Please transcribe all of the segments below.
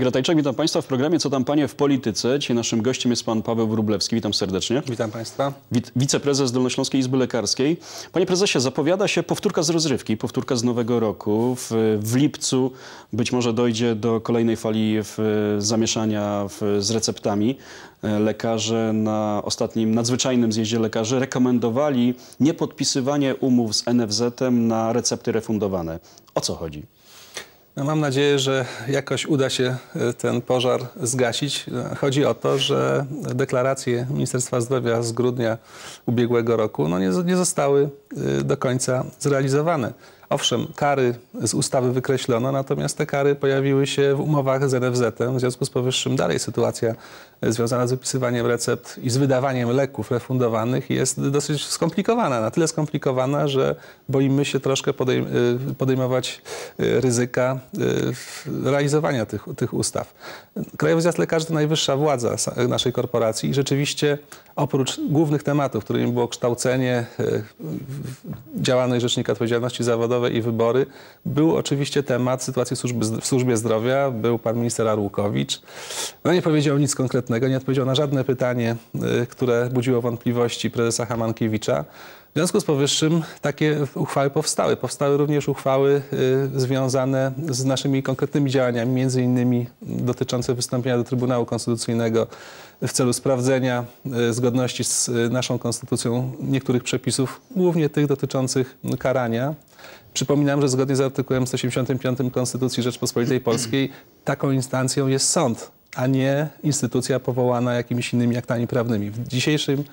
Jarek Ratajczak, witam Państwa w programie Co tam Panie w polityce. Dzisiaj naszym gościem jest Pan Paweł Wróblewski. Witam serdecznie. Witam Państwa. Wit wiceprezes Dolnośląskiej Izby Lekarskiej. Panie prezesie, zapowiada się powtórka z rozrywki, powtórka z nowego roku. W, w lipcu być może dojdzie do kolejnej fali w, zamieszania w, z receptami. Lekarze na ostatnim nadzwyczajnym zjeździe lekarzy rekomendowali niepodpisywanie umów z NFZ-em na recepty refundowane. O co chodzi? No mam nadzieję, że jakoś uda się e, ten pożar zgasić. Chodzi o to, że deklaracje Ministerstwa Zdrowia z grudnia ubiegłego roku no nie, nie zostały e, do końca zrealizowane. Owszem, kary z ustawy wykreślono, natomiast te kary pojawiły się w umowach z NFZ-em. W związku z powyższym dalej sytuacja związana z wypisywaniem recept i z wydawaniem leków refundowanych jest dosyć skomplikowana. Na tyle skomplikowana, że boimy się troszkę podejm podejmować y, ryzyka realizowania tych, tych ustaw. Krajowy Zjazd Lekarzy to najwyższa władza naszej korporacji i rzeczywiście oprócz głównych tematów, którymi było kształcenie, działalność Rzecznika Odpowiedzialności Zawodowej i wybory, był oczywiście temat sytuacji w służbie, w służbie zdrowia. Był pan minister Arłukowicz. No nie powiedział nic konkretnego nie odpowiedział na żadne pytanie, y, które budziło wątpliwości prezesa Hamankiewicza. W związku z powyższym takie uchwały powstały. Powstały również uchwały y, związane z naszymi konkretnymi działaniami, między innymi dotyczące wystąpienia do Trybunału Konstytucyjnego w celu sprawdzenia y, zgodności z naszą konstytucją niektórych przepisów, głównie tych dotyczących karania. Przypominam, że zgodnie z artykułem 185 Konstytucji Rzeczpospolitej Polskiej taką instancją jest sąd a nie instytucja powołana jakimiś innymi aktami prawnymi. W dzisiejszym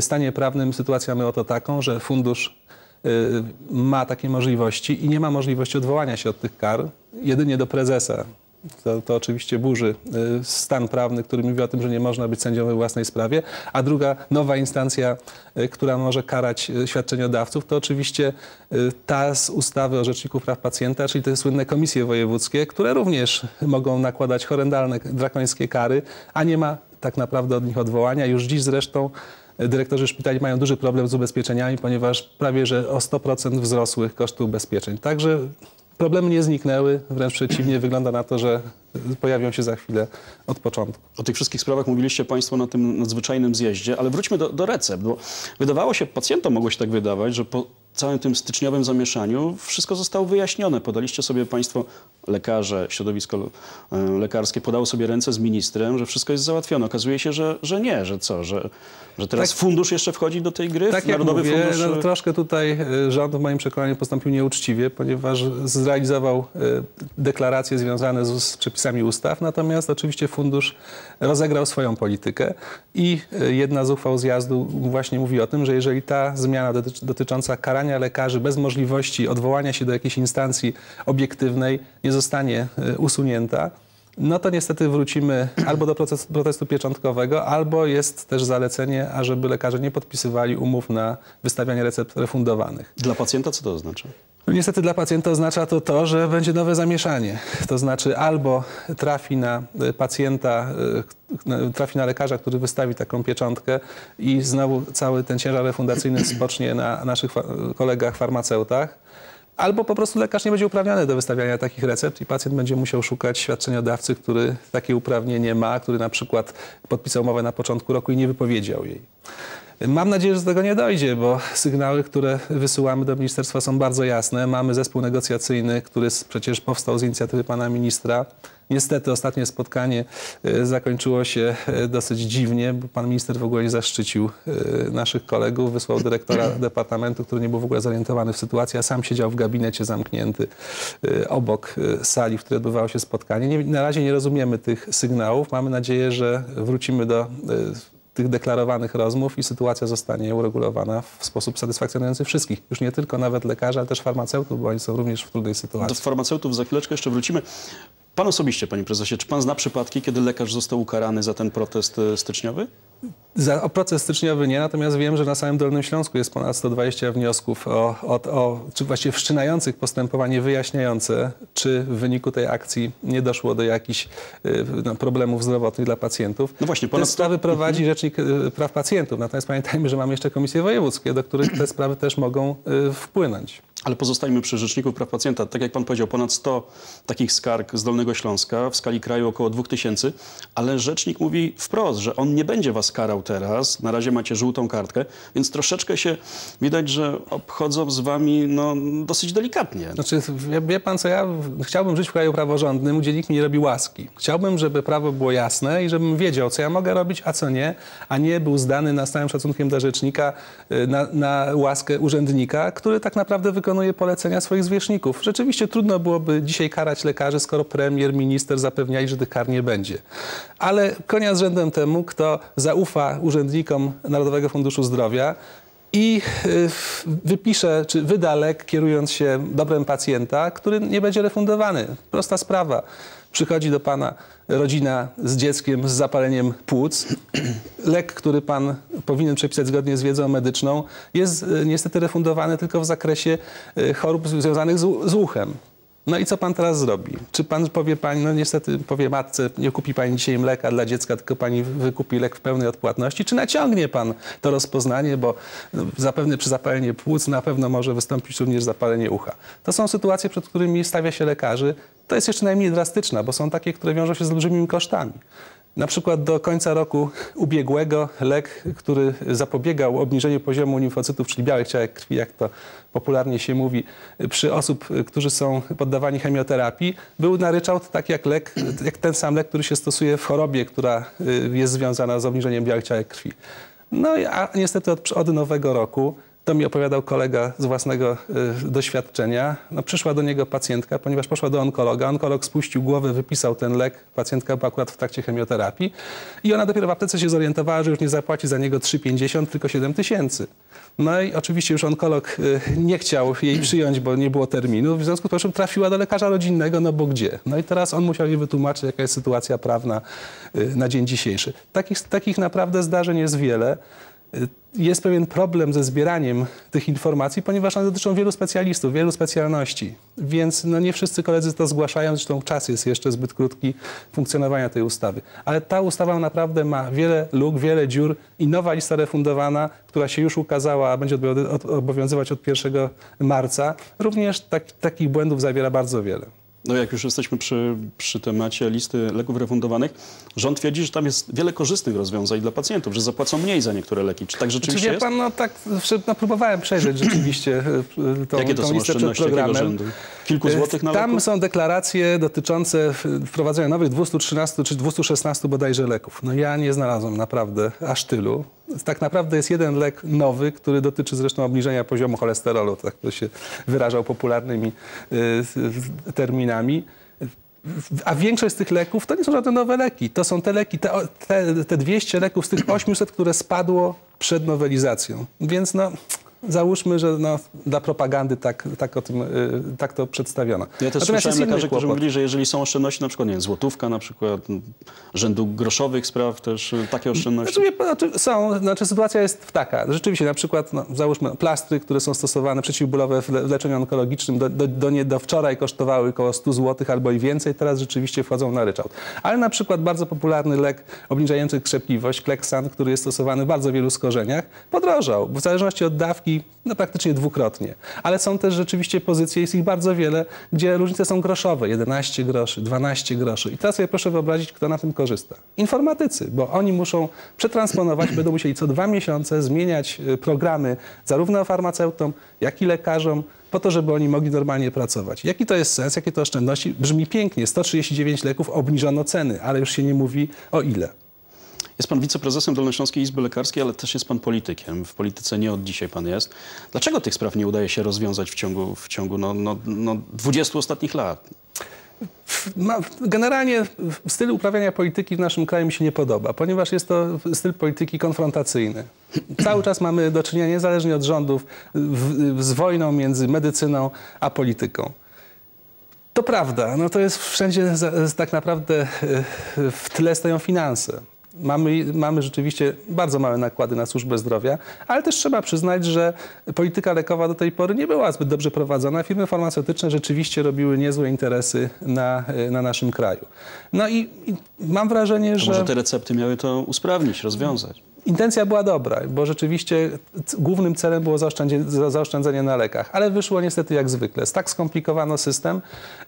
stanie prawnym sytuacja mamy oto taką, że fundusz y, ma takie możliwości i nie ma możliwości odwołania się od tych kar jedynie do prezesa to, to, oczywiście burzy y, stan prawny, który mówi o tym, że nie można być sędzią we własnej sprawie. A druga nowa instancja, y, która może karać y, świadczeniodawców, to oczywiście ta z ustawy o Rzeczniku Praw Pacjenta, czyli te słynne komisje wojewódzkie, które również mogą nakładać horrendalne, drakońskie kary, a nie ma tak naprawdę od nich odwołania. Już dziś zresztą dyrektorzy szpitali mają duży problem z ubezpieczeniami, ponieważ prawie że o 100% wzrosły koszty ubezpieczeń. Także Problemy nie zniknęły, wręcz przeciwnie, wygląda na to, że pojawią się za chwilę od początku. O tych wszystkich sprawach mówiliście Państwo na tym nadzwyczajnym zjeździe, ale wróćmy do, do recept, bo wydawało się, pacjentom mogło się tak wydawać, że po całym tym styczniowym zamieszaniu wszystko zostało wyjaśnione. Podaliście sobie Państwo, lekarze, środowisko e, lekarskie, podało sobie ręce z ministrem, że wszystko jest załatwione. Okazuje się, że, że nie, że co, że, że teraz tak, fundusz jeszcze wchodzi do tej gry? Tak Narodowy jak mówię, fundusz... no, troszkę tutaj e, rząd w moim przekonaniu postąpił nieuczciwie, ponieważ zrealizował e, deklaracje związane z, z przepisami ustaw, natomiast oczywiście fundusz rozegrał swoją politykę i jedna z uchwał zjazdu właśnie mówi o tym, że jeżeli ta zmiana dotycząca karania lekarzy bez możliwości odwołania się do jakiejś instancji obiektywnej nie zostanie e, usunięta, no to niestety wrócimy albo do procesu, protestu pieczątkowego, albo jest też zalecenie, ażeby lekarze nie podpisywali umów na wystawianie recept refundowanych. Dla pacjenta co to oznacza? No niestety dla pacjenta oznacza to to, że będzie nowe zamieszanie. To znaczy albo trafi na e, pacjenta, e, trafi na lekarza, który wystawi taką pieczątkę i znowu cały ten ciężar refundacyjny spocznie na naszych kolegach farmaceutach, albo po prostu lekarz nie będzie uprawniony do wystawiania takich recept i pacjent będzie musiał szukać świadczeniodawcy, który takie uprawnienie ma, który na przykład podpisał umowę na początku roku i nie wypowiedział jej. Mam nadzieję, że do tego nie dojdzie, bo sygnały, które wysyłamy do ministerstwa są bardzo jasne. Mamy zespół negocjacyjny, który przecież powstał z inicjatywy pana ministra. Niestety ostatnie spotkanie e, zakończyło się e, dosyć dziwnie, bo pan minister w ogóle nie zaszczycił e, naszych kolegów, wysłał dyrektora departamentu, który nie był w ogóle zorientowany w sytuacji, a sam siedział w gabinecie zamknięty obok sali, w której odbywało się spotkanie. na razie nie rozumiemy tych sygnałów. Mamy nadzieję, że wrócimy do tych deklarowanych rozmów i sytuacja zostanie uregulowana w sposób satysfakcjonujący wszystkich. Już nie tylko nawet lekarzy, ale też farmaceutów, bo oni są również w trudnej sytuacji. Do farmaceutów za chwileczkę jeszcze wrócimy. Pan osobiście, panie prezesie, czy pan zna przypadki, kiedy lekarz został ukarany za ten protest e, styczniowy? Za, o proces styczniowy nie, natomiast wiem, że na samym Dolnym Śląsku jest ponad 120 wniosków, o, o, o, czy właściwie wszczynających postępowanie wyjaśniające, czy w wyniku tej akcji nie doszło do jakichś y, no, problemów zdrowotnych dla pacjentów. No właśnie, ponad... Te sprawy prowadzi mhm. Rzecznik y, Praw Pacjentów, natomiast pamiętajmy, że mamy jeszcze komisje wojewódzkie, do których te sprawy też mogą y, wpłynąć. Ale pozostajmy przy Rzeczniku Praw Pacjenta. Tak jak pan powiedział, ponad 100 takich skarg z Dolnego Śląska, w skali kraju około 2000, ale Rzecznik mówi wprost, że on nie będzie was karał teraz. Na razie macie żółtą kartkę, więc troszeczkę się widać, że obchodzą z wami no, dosyć delikatnie. Znaczy, wie, wie pan co, ja chciałbym żyć w kraju praworządnym, gdzie nikt mi nie robi łaski. Chciałbym, żeby prawo było jasne i żebym wiedział, co ja mogę robić, a co nie, a nie był zdany na stałym szacunkiem dla rzecznika y, na, na łaskę urzędnika, który tak naprawdę wykonuje polecenia swoich zwierzchników. Rzeczywiście trudno byłoby dzisiaj karać lekarzy, skoro premier, minister zapewniali, że tych kar nie będzie. Ale konia z rzędem temu, kto zaufa urzędnikom Narodowego Funduszu Zdrowia, i y, wypisze, czy wyda lek, kierując się dobrem pacjenta, który nie będzie refundowany. Prosta sprawa. Przychodzi do pana rodzina z dzieckiem z zapaleniem płuc. Lek, który pan powinien przepisać zgodnie z wiedzą medyczną, jest y, niestety refundowany tylko w zakresie y, chorób związanych z, z uchem. No i co pan teraz zrobi? Czy pan powie pani, no niestety powie matce, nie kupi pani dzisiaj mleka dla dziecka, tylko pani wykupi lek w pełnej odpłatności? Czy naciągnie pan to rozpoznanie, bo no, zapewne przy zapaleniu płuc na pewno może wystąpić również zapalenie ucha? To są sytuacje, przed którymi stawia się lekarzy. To jest jeszcze najmniej drastyczna, bo są takie, które wiążą się z olbrzymimi kosztami. Na przykład do końca roku ubiegłego lek, który zapobiegał obniżeniu poziomu limfocytów, czyli białych ciałek krwi, jak to popularnie się mówi, przy osób, którzy są poddawani chemioterapii, był na ryczałt tak jak lek, jak ten sam lek, który się stosuje w chorobie, która y, jest związana z obniżeniem białych ciałek krwi. No a niestety od, od nowego roku to mi opowiadał kolega z własnego y, doświadczenia. No, przyszła do niego pacjentka, ponieważ poszła do onkologa. Onkolog spuścił głowę, wypisał ten lek. Pacjentka była akurat w trakcie chemioterapii. I ona dopiero w aptece się zorientowała, że już nie zapłaci za niego 3,50, tylko 7 tysięcy. No i oczywiście już onkolog y, nie chciał jej przyjąć, bo nie było terminu. W związku z czym trafiła do lekarza rodzinnego, no bo gdzie? No i teraz on musiał jej wytłumaczyć, jaka jest sytuacja prawna y, na dzień dzisiejszy. Takich, takich naprawdę zdarzeń jest wiele jest pewien problem ze zbieraniem tych informacji, ponieważ one dotyczą wielu specjalistów, wielu specjalności. Więc no, nie wszyscy koledzy to zgłaszają, zresztą czas jest jeszcze zbyt krótki funkcjonowania tej ustawy. Ale ta ustawa naprawdę ma wiele luk, wiele dziur i nowa lista refundowana, która się już ukazała, a będzie obowiązywać od 1 marca, również tak, takich błędów zawiera bardzo wiele. No jak już jesteśmy przy, przy temacie listy leków refundowanych, rząd twierdzi, że tam jest wiele korzystnych rozwiązań dla pacjentów, że zapłacą mniej za niektóre leki. Czy tak rzeczywiście jest? pan, no tak, no, próbowałem przejrzeć rzeczywiście e, tą, Jakie to tą są listę przed programem. Rzędu? Kilku złotych na Tam leku? są deklaracje dotyczące wprowadzenia nowych 213 czy 216 bodajże leków. No ja nie znalazłem naprawdę aż tylu. Tak naprawdę jest jeden lek nowy, który dotyczy zresztą obniżenia poziomu cholesterolu, tak to się wyrażał popularnymi y, terminami. A większość z tych leków to nie są żadne nowe leki. To są te leki, te, te, te 200 leków z tych 800, które spadło przed nowelizacją. Więc no, załóżmy, że no, dla propagandy tak, tak, o tym, y, tak to przedstawiono. Ja też Natomiast słyszałem lekarzy, którzy mówili, że jeżeli są oszczędności, na przykład nie wiem, złotówka na przykład, rzędu groszowych spraw, też y, takie oszczędności. Znaczy, znaczy są, znaczy sytuacja jest taka. Rzeczywiście, na przykład, no, załóżmy, plastry, które są stosowane przeciwbólowe w, le, w leczeniu onkologicznym, do, do, do, nie, do wczoraj kosztowały około 100 zł albo i więcej, teraz rzeczywiście wchodzą na ryczałt. Ale na przykład bardzo popularny lek obniżający krzepliwość, Kleksan, który jest stosowany w bardzo wielu skorzeniach, podrożał. W zależności od dawki, no praktycznie dwukrotnie. Ale są też rzeczywiście pozycje, jest ich bardzo wiele, gdzie różnice są groszowe, 11 groszy, 12 groszy. I teraz sobie proszę wyobrazić, kto na tym korzysta. Informatycy, bo oni muszą przetransponować, będą musieli co dwa miesiące zmieniać y, programy zarówno farmaceutom, jak i lekarzom, po to, żeby oni mogli normalnie pracować. Jaki to jest sens, jakie to oszczędności? Brzmi pięknie, 139 leków obniżono ceny, ale już się nie mówi o ile. Jest pan wiceprezesem Dolnośląskiej Izby Lekarskiej, ale też jest pan politykiem. W polityce nie od dzisiaj pan jest. Dlaczego tych spraw nie udaje się rozwiązać w ciągu, w ciągu no, no, no 20 ostatnich lat? Generalnie styl uprawiania polityki w naszym kraju mi się nie podoba, ponieważ jest to styl polityki konfrontacyjny. Cały czas mamy do czynienia, niezależnie od rządów, z wojną między medycyną a polityką. To prawda, no to jest wszędzie tak naprawdę e, w tle stoją finanse. Mamy, mamy rzeczywiście bardzo małe nakłady na służbę zdrowia, ale też trzeba przyznać, że polityka lekowa do tej pory nie była zbyt dobrze prowadzona. Firmy farmaceutyczne rzeczywiście robiły niezłe interesy na, e, na naszym kraju. No i, i mam wrażenie, że... Może te recepty miały to usprawnić, rozwiązać. Intencja była dobra, bo rzeczywiście głównym celem było zaoszczędzenie, za- zaoszczędzenie na lekach, ale wyszło niestety jak zwykle. Tak skomplikowano system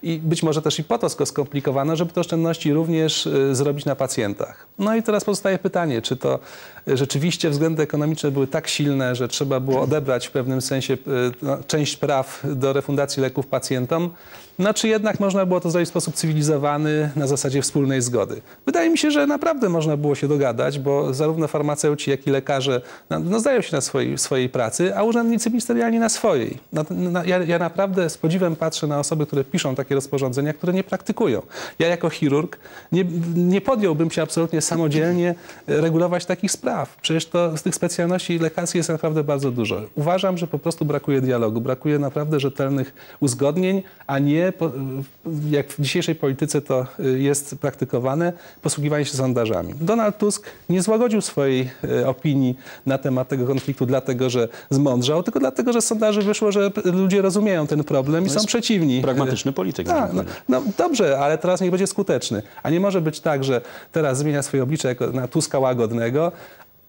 i być może też i po to skomplikowano, żeby te oszczędności również y, zrobić na pacjentach. No i teraz pozostaje pytanie, czy to y, rzeczywiście względy ekonomiczne były tak silne, że trzeba było odebrać w pewnym sensie y, no, część praw do refundacji leków pacjentom, no czy jednak można było to zrobić w sposób cywilizowany, na zasadzie wspólnej zgody. Wydaje mi się, że naprawdę można było się dogadać, bo zarówno farmaceuci, jak i lekarze no, no, zdają się na swojej, swojej pracy, a urzędnicy ministerialni na swojej. Na, na, ja, ja naprawdę z podziwem patrzę na osoby, które piszą takie rozporządzenia, które nie praktykują. Ja jako chirurg nie, nie podjąłbym się absolutnie samodzielnie e, regulować takich spraw. Przecież to z tych specjalności lekarskich jest naprawdę bardzo dużo. Uważam, że po prostu brakuje dialogu, brakuje naprawdę rzetelnych uzgodnień, a nie, jak w dzisiejszej polityce to y, jest praktykowane, posługiwanie się sondażami. Donald Tusk nie złagodził swojej y, opinii na temat tego konfliktu dlatego, że zmądrzał, tylko dlatego, że z sondaży wyszło, że ludzie rozumieją ten problem i są jest przeciwni. Pragmatyczny polityk. Tak, no, no dobrze, ale teraz niech będzie skuteczny. A nie może być tak, że teraz zmienia swoje oblicze na Tuska łagodnego,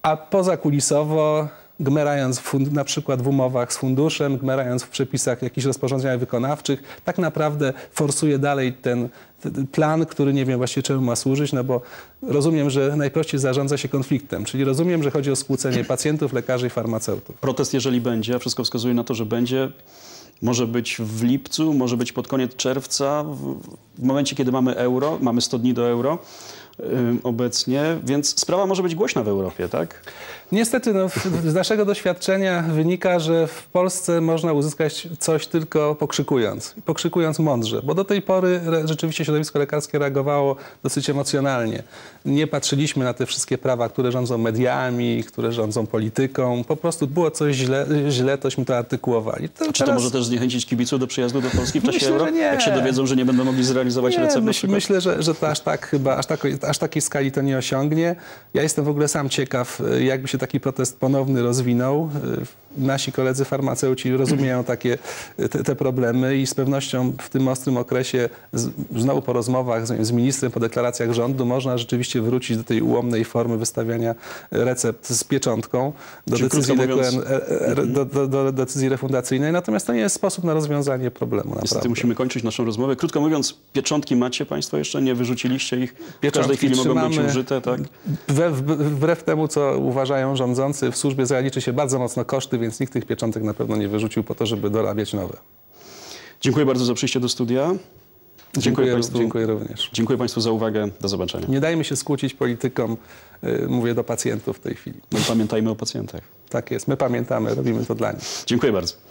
a pozakulisowo gmerając w na przykład w umowach z funduszem, gmerając w przepisach jakichś rozporządzeniach wykonawczych, tak naprawdę forsuje dalej ten, plan, który nie wiem właściwie czemu ma służyć, no bo rozumiem, że najprościej zarządza się konfliktem, czyli rozumiem, że chodzi o skłócenie pacjentów, lekarzy i farmaceutów. Protest, jeżeli będzie, a wszystko wskazuje na to, że będzie, może być w lipcu, może być pod koniec czerwca, w, w momencie, kiedy mamy euro, mamy 100 dni do euro obecnie, więc sprawa może być głośna w Europie, tak? Niestety no, z naszego doświadczenia wynika, że w Polsce można uzyskać coś tylko pokrzykując. Pokrzykując mądrze, bo do tej pory rzeczywiście środowisko lekarskie reagowało dosyć emocjonalnie. Nie patrzyliśmy na te wszystkie prawa, które rządzą mediami, które rządzą polityką. Po prostu było coś źle, źle tośmy to artykułowali. To Czy to teraz- może też zniechęcić kibiców do przyjazdu do Polski w czasie Myślę, euro? że nie. Jak się dowiedzą, że nie będą mogli zrealizować Nie, myśl, myślę, że, że to aż tak chyba, aż, takiej, aż takiej skali to nie osiągnie. Ja jestem w ogóle sam ciekaw, y, jakby się taki protest ponowny rozwinął. Y, Nasi koledzy farmaceuci rozumieją takie y, te, te problemy i z pewnością w tym ostrym okresie, z, znowu po rozmowach z, z ministrem, po deklaracjach rządu, można rzeczywiście wrócić do tej ułomnej formy wystawiania recept z pieczątką do Czyli decyzji, mówiąc- e, e, do, do, do decyzji refundacyjnej. Natomiast to nie jest sposób na rozwiązanie problemu. Niestety Naprawdę. musimy kończyć naszą rozmowę. Krótko mówiąc, pieczątki macie Państwo jeszcze? Nie wyrzuciliście ich? W Pieczątki chwili mogą być użyte, tak? Wbrew temu, co uważają rządzący, w służbie zdrowia liczy się bardzo mocno koszty, więc nikt tych pieczątek na pewno nie wyrzucił po to, żeby dorabiać nowe. Dziękuję bardzo za przyjście do studia. Dziękuję, Państwu. dziękuję również. Dziękuję Państwu za uwagę. Do zobaczenia. Nie dajmy się skłócić politykom, y, mówię do pacjentów w tej chwili. I pamiętajmy o pacjentach. Tak jest, my pamiętamy, robimy to dla nich. Dziękuję bardzo.